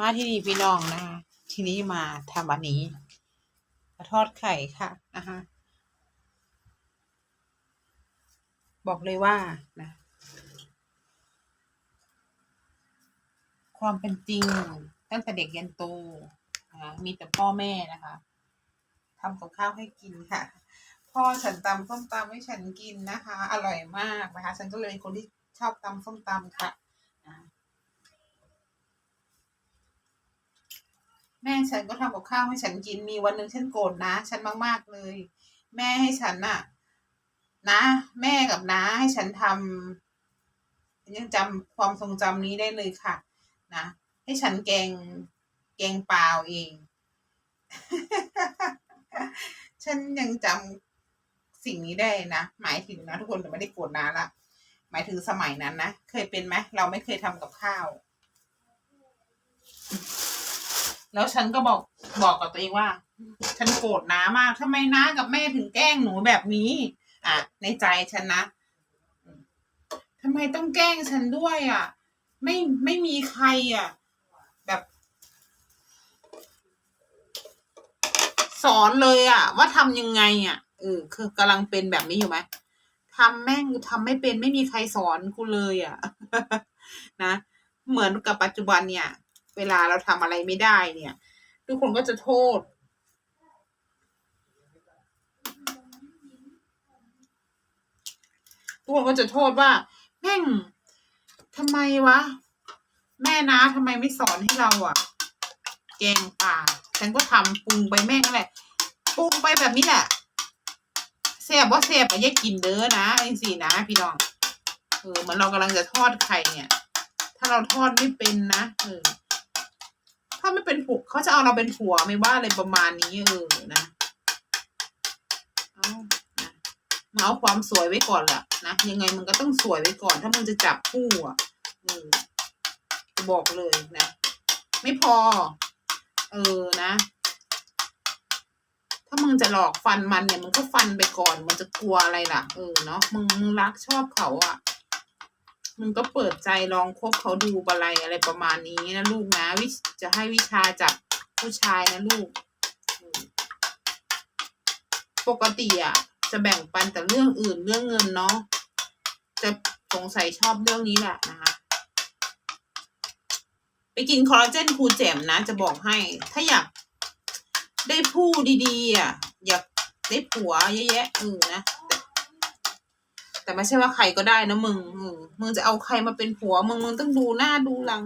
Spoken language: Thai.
มาที่นี่พี่น้องนะคะ ทีนี้มาทำอันนี้ทอดไข่ค่ะนะคะบอกเลยว่านะความเป็นจริงตั้งแต่เด็กยันโตนะะมีแต่พ่อแม่นะคะทำกับข้าวให้กินค่ะ พ่อฉันตำส้มตำให้ฉันกินนะคะ อร่อยมากนะคะ ฉันก็เลยคนที่ชอบตำส้มตำค่ะอ่า แม่ฉันก็ทำกับข้าวให้ฉันกินมีวันหนึ่งฉันโกรธนะ ฉันมากๆเลย แม่ให้ฉันน่ะนะ แม่กับน้าให้ฉันทำยังจำความทรงจำนี้ได้เลยค่ะ นะให้ฉันแกงแกงเปล่าเอง ฉันยังจำสิ่งนี้ได้นะ หมายถึงนะทุกคนแต่ไม่ได้โกรธนาละหมายถึงสมัยนั้นนะ เคยเป็นไหมเราไม่เคยทำกับข้าว แล้วฉันก็บอกบอกกับตัวเองว่า ฉันโกรธน้ามากทำไมน้ากับแม่ถึงแกล้งหนูแบบนี้ อะ ในใจฉันนะทำไมต้องแกล้งฉันด้วยอะ ไม่ไม่มีใครอะ แบบ สอนเลยอะ ว่าทำยังไงอะเออคือกำลังเป็นแบบนี้อยู่ไหมทำแม่งทำไม่เป็นไม่มีใครสอนกูเลยอะนะเหมือนกับปัจจุบันเนี่ย เวลาเราทำอะไรไม่ได้เนี่ย ทุกคนก็จะโทษ ทุกคนก็จะโทษว่าแม่งทำไมวะ แม่นะทำไมไม่สอนให้เราอะแกงป่าฉันก็ทำปรุงไปแม่งนั่นแหละปรุงไปแบบนี้แหละแซ่บว่าแซ่บอะแยกกินเด้อนะไอ้สินะ พี่น้องเออเหมือนเรากำลังจะทอดไข่เนี่ย ถ้าเราทอดไม่เป็นนะเออ ถ้าไม่เป็นผัวเขาจะเอาเราเป็นผัวไม่ว่าอะไรประมาณนี้เออนะเอานะมาเอาความสวยไว้ก่อนแหละนะยังไงมันก็ต้องสวยไว้ก่อน ถ้ามึงจะจับคู่อะเออบอกเลยนะ ไม่พอ เออนะ ถ้ามึงจะหลอกฟันมันเนี่ยมึงก็ฟันไปก่อน มันจะกลัวอะไรล่ะ เออเนาะมึงมึงรักชอบเขาอะ มึงก็เปิดใจลองคบเขาดูอะไรอะไรประมาณนี้นะลูกนะวิจะให้วิชาจับผู้ชายนะลูก ปกติอะ จะแบ่งปันแต่เรื่องอื่นเรื่องเงินเนาะจะสงสัยชอบเรื่องนี้แหละนะคะไปกินคอลลาเจนครูแจ่มนะ จะบอกให้ ถ้าอยากได้ผู้ดีๆอะอยากได้ผัวเยอะแยะเออนะ แต่ไม่ใช่ว่าใครก็ได้นะมึง มึงจะเอาใครมาเป็นผัวมึงมึงต้องดูหน้าดูหลัง